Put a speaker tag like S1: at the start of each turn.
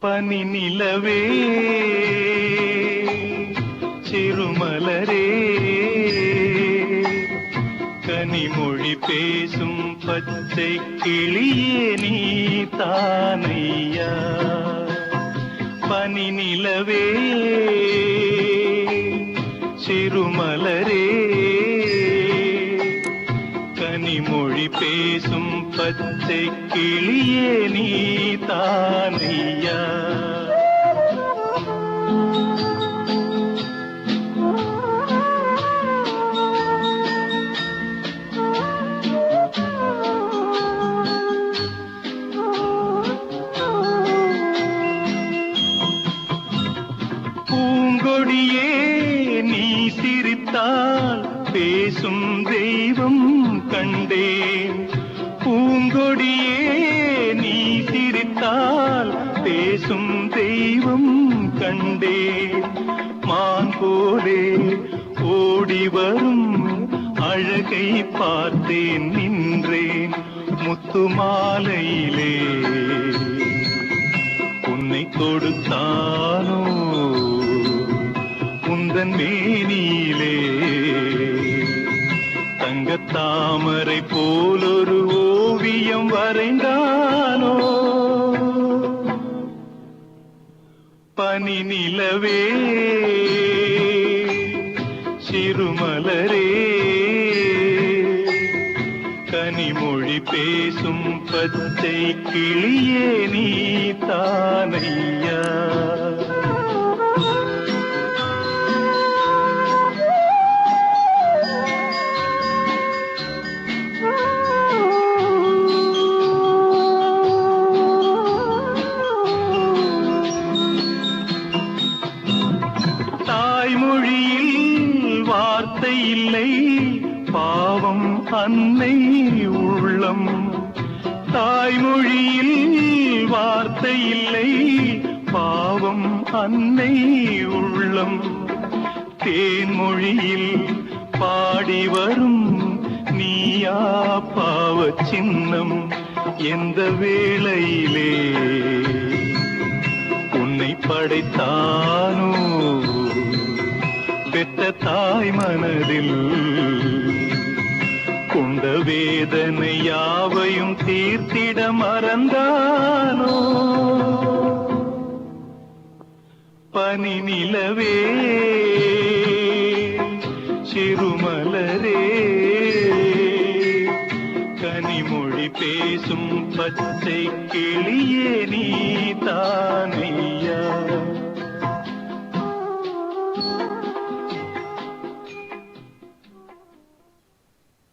S1: பனி நிலவே சிறுமலரே. கனிமொழி பேசும் பச்சை கிளியே நீ தானையா? பனி நிலவே சிறுமலரே. கனிமொழி பேசும் பச்சை கிளியே நீ தானையா? கொடியே நீ சிரித்தால் பேசும் தெய்வம் கண்டேன். பூங்கொடியே நீ சிரித்தால் பேசும் தெய்வம் கண்டேன். மான் போலே ஓடி வரும் அழகை பார்த்தேன் நின்றேன். முத்து மாலையிலே உன்னை கொடுத்தானோ சந்திரன் மேனியிலே. தங்கத்தாமரை போலொரு ஓவியம் வரைந்தானோ? பனி நிலவே சிறுமலரே. கனிமொழி பேசும் பச்சை கிளியே நீ தானையா? இல்லை. பாவம் அன்னை உள்ளம். தாய்மொழியில் வார்த்தை இல்லை. பாவம் அன்னை உள்ளம். தேன்மொழியில் பாடி வரும் நீயா பாவ சின்னம். எந்த வேளையிலே உன்னை படைத்தானோ? பெற்ற தாய் மனதில் கொண்ட வேதனை யாவையும் தீர்த்திட மறந்தானோ? பனி நிலவே சிறுமலரே கனிமொழி பேசும் பச்சை கிளியே நீ தானையா